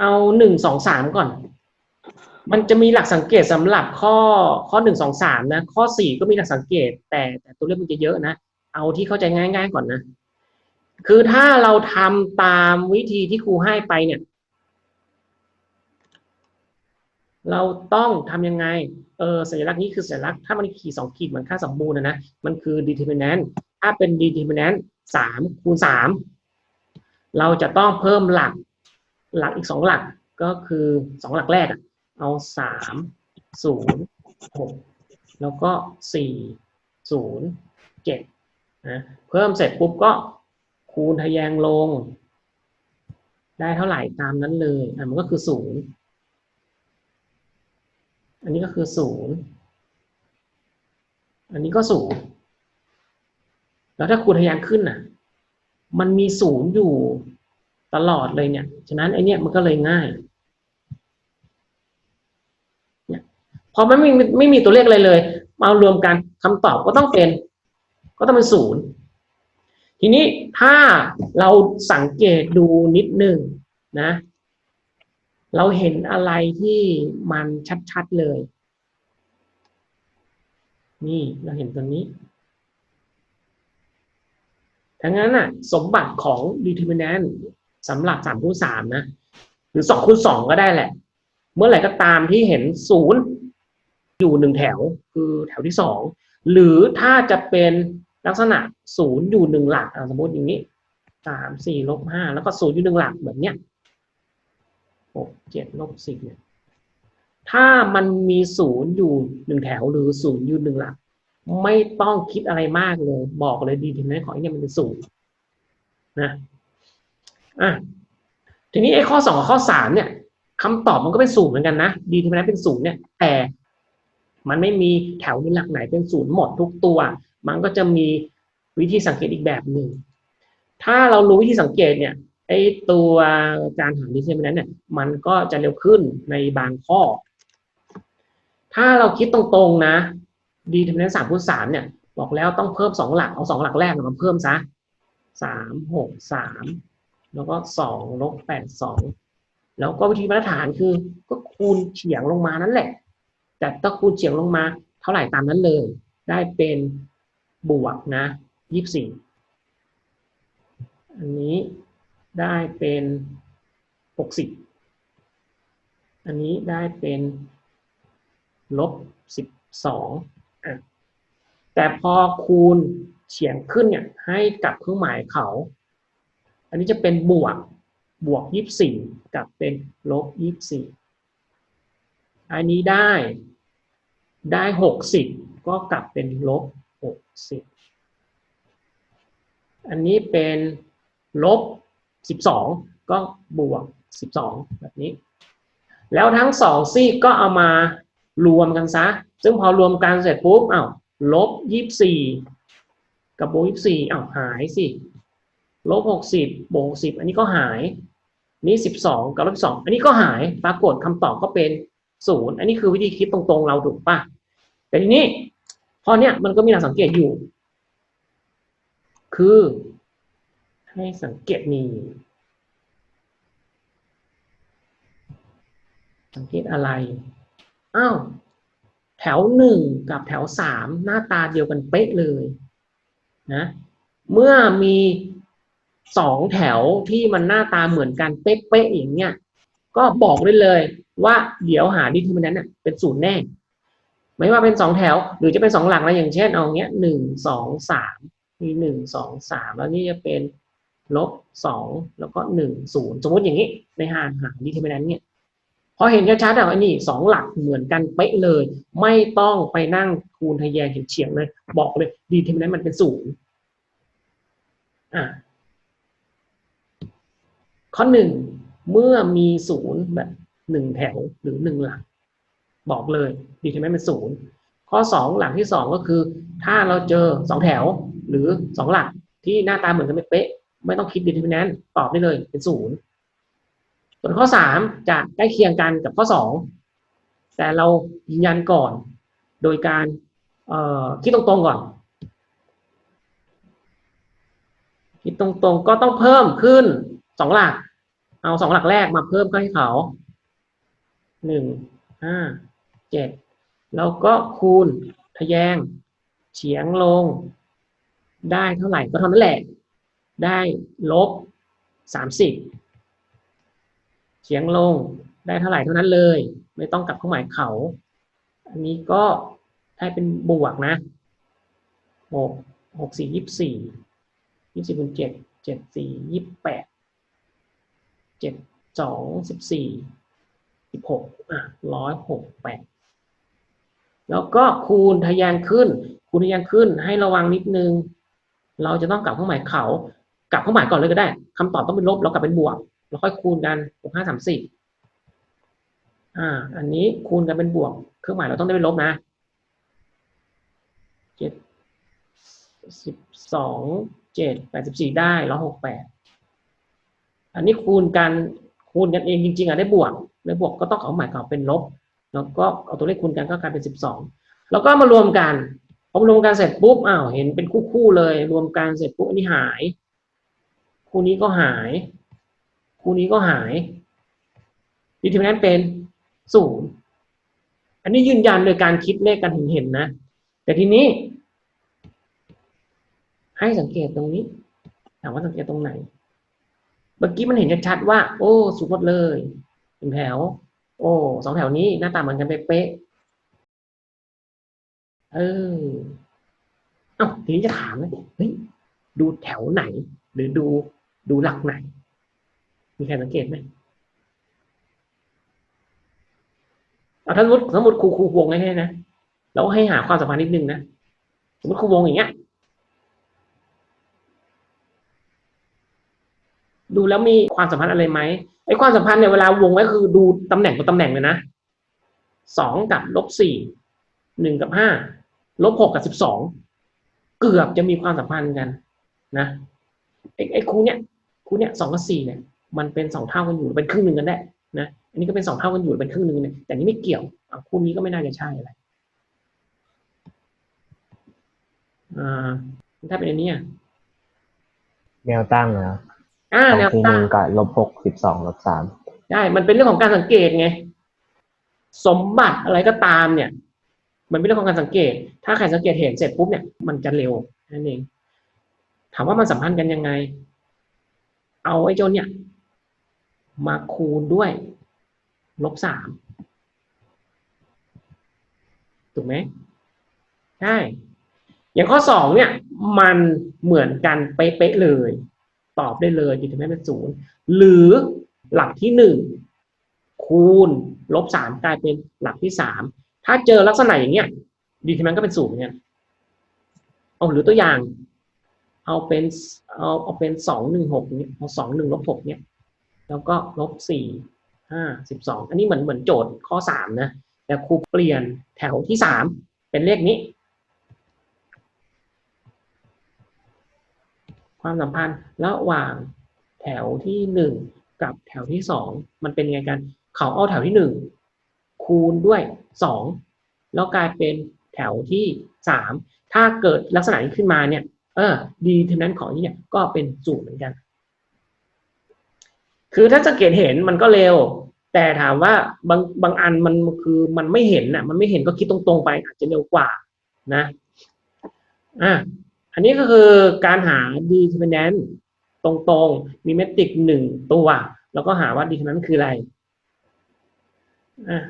เอาหนึ่งสองสามก่อน มันจะมีหลักสังเกตสำหรับข้อข้อหนึ่งสองสามนะ ข้อสี่ก็มีหลักสังเกต แต่แต่ตัวเลขมันจะเยอะนะ เอาที่เข้าใจง่าย ๆ ก่อนนะ คือถ้าเราทำตามวิธีที่ครูให้ไปเนี่ย เราต้องทำยังไง เออสัญลักษณ์นี้คือสัญลักษณ์ถ้ามันขีดสองขีดเหมือนค่าสมบูรณ์นะนะ มันคือ determinant ถ้าเป็น determinant สามคูณสามเราจะต้องเพิ่มหลัก หลักอีกสองหลักก็คือสองหลักแรกเอาสามศูนย์หกแล้วก็สี่ศูนย์เจ็ดนะเพิ่มเสร็จปุ๊บก็คูณทะแยงลง ได้เท่าไหร่ตามนั้นเลยอะมันก็คือศูนย์อันนี้ก็คือศูนย์อันนี้ก็ศูนย์แล้วถ้าคูณทะแยงขึ้นน่ะ มันมีศูนย์อยู่ ตลอดเลยเนี่ย ฉะนั้นไอเนี้ยมันก็เลยง่ายเนี่ยพอมันไม่มีไม่มีตัวเลขอะไรเลยมารวมกันคำตอบก็ต้องเป็น ก็ต้องเป็นศูนย์ทีนี้ถ้าเราสังเกตดูนิดนึงนะ เราเห็นอะไรที่มันชัดๆเลย นี่เราเห็นตัวนี้ทั้งนั้นน่ะ สมบัติของ determinant สำหรับสามคูณสามนะ หรือสองคูณสองก็ได้แหละ เมื่อไหร่ก็ตามที่เห็นศูนย์อยู่หนึ่งแถวคือแถวที่สองหรือถ้าจะเป็นลักษณะศูนย์อยู่หนึ่งหลักสมมติอย่างนี้สามสี่ลบห้าแล้วก็ศูนย์อยู่หนึ่งหลักแบบเนี้ยหกเจ็ดลบสิบเนี่ยถ้ามันมีศูนย์อยู่หนึ่งแถวหรือศูนย์อยู่หนึ่งหลัก ไม่ต้องคิดอะไรมากเลย บอกเลยดีทีนั้นของไอ้นี่มันเป็นศูนย์นะ อะทีนี้ไอ้ข้อสองกับข้อสามเนี่ยคำตอบมันก็เป็นศูนย์เหมือนกันนะดีทีนั้นเป็นศูนย์เนี่ย แต่มันไม่มีแถวในหลักไหนเป็นศูนย์หมดทุกตัว มันก็จะมีวิธีสังเกตอีกแบบหนึ่ง ถ้าเรารู้วิธีสังเกตเนี่ยไอ้ตัวการหาดีเทอร์มินเนี่ย มันก็จะเร็วขึ้นในบางข้อ ถ้าเราคิดตรงๆนะดีเทอร์มินนสามคูณสามเนี่ย บอกแล้วต้องเพิ่มสองหลักเอาสองหลักแรกมาเพิ่มซะสามหกสาม แล้วก็สองลบแปดสองแล้วก็วิธีมาตรฐานคือ ก็คูณเฉียงลงมานั่นแหละ แต่ถ้าคูณเฉียงลงมา เท่าไหร่ตามนั้นเลย ได้เป็นบวกนะยี่สิบสี่อันนี้ได้เป็นหกสิบอันนี้ได้เป็นลบสิบสองแต่พอคูณเฉียงขึ้นเนี่ยให้กับเครื่องหมายเขา อันนี้จะเป็นบวกบวกยี่สี่กับเป็นลบยี่สี่อันนี้ได้ได้หกสิบก็กลับเป็นลบหกสิบอันนี้เป็นลบสิบสองก็บวกสิบสองแบบนี้ แล้วทั้งสองซีกก็เอามารวมกันซะ ซึ่งพอรวมกันเสร็จปุ๊บอ้าวลบยี่สี่กับบวกยี่สี่อ้าวหายสิ ลบหกสิบบวกสิบอันนี้ก็หาย นี่สิบสองกับลบสองอันนี้ก็หายปรากฏคำตอบก็เป็นศูนย์อันนี้คือวิธีคิดตรงๆ เราถูกปะแต่ทีนี้พอเนี้ยมันก็มีหลักสังเกตอยู่ คือ ให้สังเกตนี่สังเกตอะไรอ้าวแถวหนึ่งกับแถวสามหน้าตาเดียวกันเป๊ะเลยนะเมื่อมี สองแถวที่มันหน้าตาเหมือนกันเป๊ะๆอย่างเงี้ยก็บอกได้เลยว่าเดี๋ยวหาดิทีมันนั้นเน่ะเป็นศูนย์แน่ ไม่ว่าเป็นสองแถว หรือจะเป็นสองหลักนะอย่างเช่นเอาเงี้ยหนึ่งสองสามมีหนึ่งสองสามแล้วนี่จะเป็นลบสองแล้วก็หนึ่งศูนย์สมมติอย่างนี้ ในหาหาดิทีมันนั้นเนี่ยพอเห็นชัดๆอะนนี้สองหลักเหมือนกันเป๊ะเลย ไม่ต้องไปนั่งคูณทะแยงเฉียงเลย บอกเลยดีทีมันนั้นมันเป็นศูนย์อะ ข้อหนึ่งเมื่อมีศูนย์แบบหนึ่งแถวหรือหนึ่งหลัก บอกเลยดีที่ไม่เป็นศูนย์ข้อสองหลักที่สองก็คือ ถ้าเราเจอสองแถวหรือสองหลักที่หน้าตาเหมือนกันไม่เป๊ะ ไม่ต้องคิดดีที่นั้นตอบได้เลยเป็นศูนย์ส่วนข้อสามจะใกล้เคียงกันกับข้อสองแต่เรายืนยันก่อน โดยการคิดตรงๆก่อนคิดตรงๆก็ต้องเพิ่มขึ้นสองหลัก เอาสองหลักแรกมาเพิ่มให้เขาหนึ่งห้าเจ็ดแล้วก็คูณทะแยงเฉียงลง ได้เท่าไหร่ก็เท่านั้นแหละ ได้ลบสามสิบเฉียงลงได้เท่าไหร่เท่านั้นเลย ไม่ต้องกลับเครื่องหมายเขา อันนี้ก็ได้เป็นบวกนะหกหกสี่ยี่สิบสี่ยี่สิบคูณเจ็ดเจ็ดสี่ยี่สิบแปด เจ็ดสองสิบสี่สิบหกอะร้อยหกแปดแล้วก็คูณทะแยงขึ้น คูณทะแยงขึ้นให้ระวังนิดนึง เราจะต้องกลับเครื่องหมายเขา กลับเครื่องหมายก่อนเลยก็ได้คำตอบต้องเป็นลบแล้วกลับเป็นบวกแล้วค่อยคูณกันหกห้าสามสี่อ่า อันนี้คูณกันเป็นบวก เครื่องหมายเราต้องได้เป็นลบนะเจ็ดสิบสองเจ็ดแปดสิบสี่ได้ร้อยหกแปด อันนี้คูณกันคูณกันเองจริงๆอะได้บวกได้บวกก็ต้องเอาหมายเก่าเป็นลบแล้วก็เอาตัวเลขคูณกันก็กลายเป็นสิบสองแล้วก็มารวมกันพอรวมกันเสร็จปุ๊บอ้าวเห็นเป็นคู่ๆเลย รวมกันเสร็จปุ๊บอันนี้หาย คู่นี้ก็หาย คู่นี้ก็หายดีทีนั้นเป็นศูนย์อันนี้ยืนยันโดยการคิดเลขกันเห็นเห็นๆนะ แต่ทีนี้ ให้สังเกตตรงนี้ถามว่าสังเกตตรงไหน เมื่อกี้มันเห็นชัดๆว่า โอ้สุดหมดเลยเป็นแถว โอ้สองแถวนี้หน้าตาเหมือนกันเป๊ะเออเอ้าทีนี้จะถามเลยเฮ้ยดูแถวไหน หรือดูดูหลักไหน มีใครสังเกตไหมเอาถ้าสมมติสมมติครูครูวงให้นะแล้วให้หาความสัมพันธ์นิดนึงนะสมมติครูวงอย่างเงี้ย ดูแล้วมีความสัมพันธ์อะไรไหมไอ้ความสัมพันธ์เนี่ยเวลาวงไว้คือดูตำแหน่งกับตำแหน่งเลยนะสองกับลบสี่หนึ่งกับห้าลบหกกับสิบสองเกือบจะมีความสัมพันธ์กันนะไอ้ไอ้คูเนี่ยคูเนี่ยสองกับสี่เนี่ยมันเป็นสองเท่ากันอยู่เป็นครึ่งหนึ่งกันได้นะอันนี้ก็เป็นสองเท่ากันอยู่เป็นครึ่งหนึ่งเนี่ยแต่นี่ไม่เกี่ยวคู่นี้ก็ไม่น่าจะใช่อะไรอ่าถ้าเป็นอันนี้แนวตั้งนะอ่าส องแนวที่หตั้นึ่งงกับลบหกสิบสองลบสามใช่มันเป็นเรื่องของการสังเกตไง สมบัติอะไรก็ตามเนี่ย มันเป็นเรื่องของการสังเกต ถ้าใครสังเกตเห็นเสร็จปุ๊บเนี่ยมันจะเร็วนั่นเอง ถามว่ามันสัมพันธ์กันยังไง เอาไอ้เจ้าเนี่ย มาคูณด้วย ลบสามถูกไหมใช่อย่างข้อสองเนี่ย มันเหมือนกันเป๊ะๆเลย ตอบได้เลยอยู่ถึงแม้เป็นศูนย์หรือหลักที่หนึ่งคูณลบสามกลายเป็นหลักที่สามถ้าเจอลักษณะอย่างเงี้ยดีทีมันก็เป็นศูนย์เหมือนกันเอาหรือตัวอย่าง เอาเป็นเอาเอาเป็นสองหนึ่งหกเนี่ยเอาสองหนึ่งลบหกเนี่ยแล้วก็ลบสี่ห้าสิบสองอันนี้เหมือนเหมือนโจทย์ข้อสามนะแต่ครูเปลี่ยนแถวที่สามเป็นเลขนี้ ความสัมพันธ์ระหว่างแถวที่หนึ่งกับแถวที่สองมันเป็นยังไงกัน เขาเอาแถวที่หนึ่งคูณด้วยสองแล้วกลายเป็นแถวที่สามถ้าเกิดลักษณะนี้ขึ้นมาเนี่ย เออ ดีเท่านั้นของนี้เนี่ยก็เป็นศูนย์เหมือนกัน คือถ้าสังเกตเห็นมันก็เร็ว แต่ถามว่าบางบางอันมันคือมันไม่เห็นน่ะมันไม่เห็นก็คิดตรงๆไปอาจจะเร็วกว่านะ อะ อันนี้ก็คือการหา determinant ตรงๆ มีเมตริกหนึ่งตัว แล้วก็หาว่า determinant คืออะไรอะ